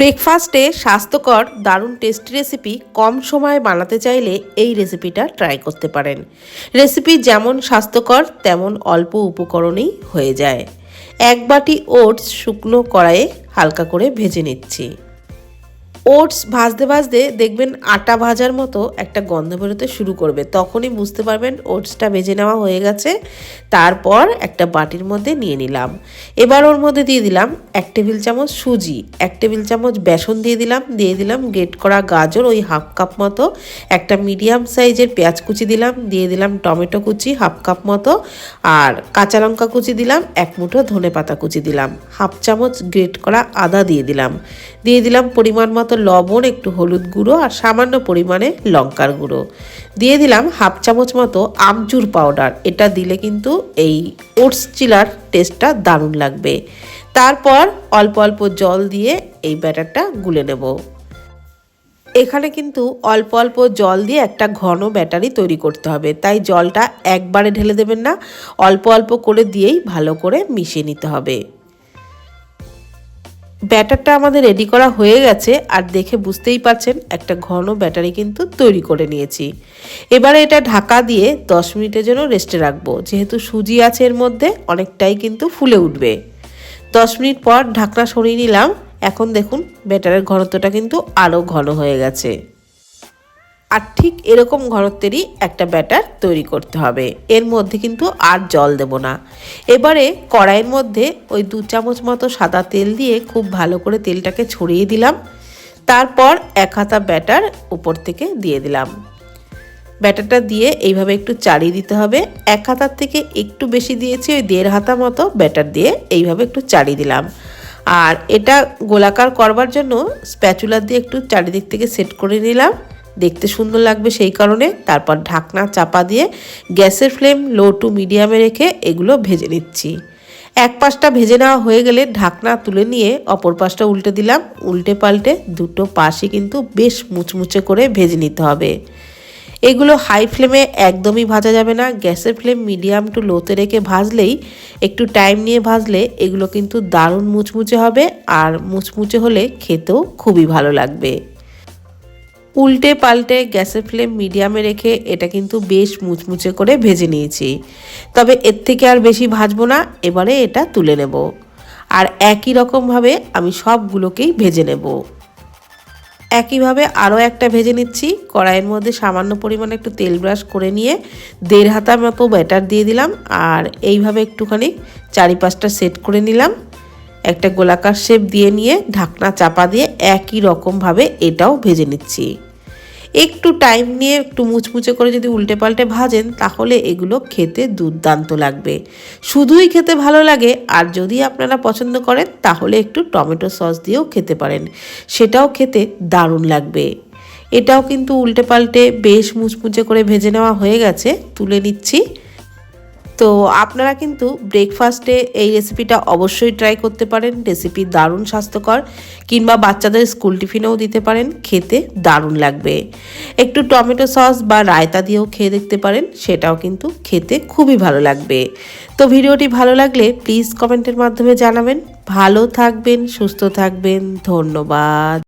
ব্রেকফাস্টে স্বাস্থ্যকর, দারুণ টেস্টি রেসিপি কম সময়ে বানাতে চাইলে এই রেসিপিটা ট্রাই করতে পারেন। রেসিপি যেমন স্বাস্থ্যকর, তেমন অল্প উপকরণেই হয়ে যায়। এক বাটি ওটস শুকনো কড়াইয়ে হালকা করে ভেজে নিচ্ছি। ওটস ভাজতে ভাজতে দেখবেন আটা ভাজার মতো একটা গন্ধ বেরোতে শুরু করবে। তখনই বুঝতে পারবেন ওটসটা ভেজে নেওয়া হয়ে গেছে। তারপর একটা বাটির মধ্যে নিয়ে নিলাম। এবার ওর মধ্যে দিয়ে দিলাম এক টেবিল চামচ সুজি, এক টেবিল চামচ বেসন দিয়ে দিলাম। দিয়ে দিলাম গ্রেট করা গাজর, ওই হাফ কাপ মতো। একটা মিডিয়াম সাইজের পেঁয়াজ কুচি দিলাম। দিয়ে দিলাম টমেটো কুচি হাফ কাপ মতো। আর কাঁচা লঙ্কা কুচি দিলাম, এক মুঠো ধনে পাতা কুচি দিলাম। হাফ চামচ গ্রেট করা আদা দিয়ে দিলাম। দিয়ে দিলাম পরিমাণ মতো লবণ, একটু হলুদ গুঁড়ো আর সামান্য পরিমাণে লঙ্কার গুঁড়ো। দিয়ে দিলাম হাফ চামচ মতো আমচুর পাউডার। এটা দিলে কিন্তু এই ওটস চিলার টেস্টটা দারুণ লাগবে। তারপর অল্প অল্প জল দিয়ে এই ব্যাটারটা গুলে নেব। এখানে কিন্তু অল্প অল্প জল দিয়ে একটা ঘন ব্যাটারি তৈরি করতে হবে। তাই জলটা একবারে ঢেলে দেবেন না, অল্প অল্প করে দিয়েই ভালো করে মিশিয়ে নিতে হবে। ব্যাটারটা আমাদের রেডি করা হয়ে গেছে আর দেখে বুঝতেই পারছেন একটা ঘন ব্যাটারি কিন্তু তৈরি করে নিয়েছি। এবারে এটা ঢাকা দিয়ে 10 মিনিটের জন্য রেস্টে রাখব। যেহেতু সুজি আছে এর মধ্যে, অনেকটাই কিন্তু ফুলে উঠবে। 10 মিনিট পর ঢাকনা সরিয়ে নিলাম। এখন দেখুন, ব্যাটারের ঘনত্বটা কিন্তু আরও ঘন হয়ে গেছে। আর ঠিক এরকম ঘনত্বেরই একটা ব্যাটার তৈরি করতে হবে। এর মধ্যে কিন্তু আর জল দেব না। এবারে কড়াইয়ের মধ্যে ওই দু চামচ মতো সাদা তেল দিয়ে খুব ভালো করে তেলটাকে ছড়িয়ে দিলাম। তারপর এক হাতা ব্যাটার উপর থেকে দিয়ে দিলাম। ব্যাটারটা দিয়ে এইভাবে একটু চাড়িয়ে দিতে হবে। এক হাতার থেকে একটু বেশি দিয়েছি ওই দেড় হাতা মতো ব্যাটার দিয়ে এইভাবে একটু চাড়িয়ে দিলাম। আর এটা গোলাকার করবার জন্য স্প্যাচুলার দিয়ে একটু চারিদিক থেকে সেট করে নিলাম। দেখতে সুন্দর লাগবে সেই কারণে। তারপর ঢাকনা চাপা দিয়ে গ্যাসের ফ্লেম লো টু মিডিয়ামে রেখে এগুলো ভেজে নিচ্ছি। এক পাশটা ভেজে নেওয়া হয়ে গেলে ঢাকনা তুলে নিয়ে অপর পাশটা উল্টে দিলাম। উল্টে পাল্টে দুটো পাশে কিন্তু বেশ মুচমুচে করে ভেজে নিতে হবে। এগুলো হাই ফ্লেমে একদমই ভাজা যাবে না। গ্যাসের ফ্লেম মিডিয়াম টু লোতে রেখে ভাজলেই, একটু টাইম নিয়ে ভাজলে এগুলো কিন্তু দারুণ মুচমুচে হবে। আর মুচমুচে হলে খেতেও খুবই ভালো লাগবে। উল্টে পাল্টে গ্যাসের ফ্লেম মিডিয়ামে রেখে এটা কিন্তু বেশ মুচমুচে করে ভেজে নিয়েছি। তবে এর থেকে আর বেশি ভাজবো না, এবারে এটা তুলে নেব। আর একই রকমভাবে আমি সবগুলোকেই ভেজে নেব। একইভাবে আরও একটা ভেজে নিচ্ছি। কড়াইয়ের মধ্যে সামান্য পরিমাণে একটু তেল ব্রাশ করে নিয়ে দেড় হাতার মতো ব্যাটার দিয়ে দিলাম। আর এইভাবে একটুখানি চারিপাশটা সেট করে নিলাম। একটা গোলাকার শেপ দিয়ে নিয়ে ঢাকনা চাপা দিয়ে একই রকমভাবে এটাও ভেজে নিচ্ছি। একটু টাইম নিয়ে একটু মুচমুচে করে যদি উল্টে পাল্টে ভাজেন, তাহলে এগুলো খেতে দুর্দান্ত লাগবে। শুধুই খেতে ভালো লাগে, আর যদি আপনারা পছন্দ করেন, তাহলে একটু টমেটো সস দিয়েও খেতে পারেন। সেটাও খেতে দারুণ লাগবে। এটাও কিন্তু উল্টে পাল্টে বেশ মুচমুচে করে ভেজে নেওয়া হয়ে গেছে। তুলে নিচ্ছি। তো আপনারা কিন্তু ব্রেকফাস্টে এই রেসিপিটা অবশ্যই ট্রাই করতে পারেন। রেসিপি দারুণ স্বাস্থ্যকর কিংবা বাচ্চাদের স্কুল টিফিনেও দিতে পারেন। খেতে দারুণ লাগবে। একটু টমেটো সস বা রায়তা দিয়েও খেয়ে দেখতে পারেন। সেটাও কিন্তু খেতে খুবই ভালো লাগবে। তো ভিডিওটি ভালো লাগলে প্লিজ কমেন্টের মাধ্যমে জানাবেন। ভালো থাকবেন, সুস্থ থাকবেন। ধন্যবাদ।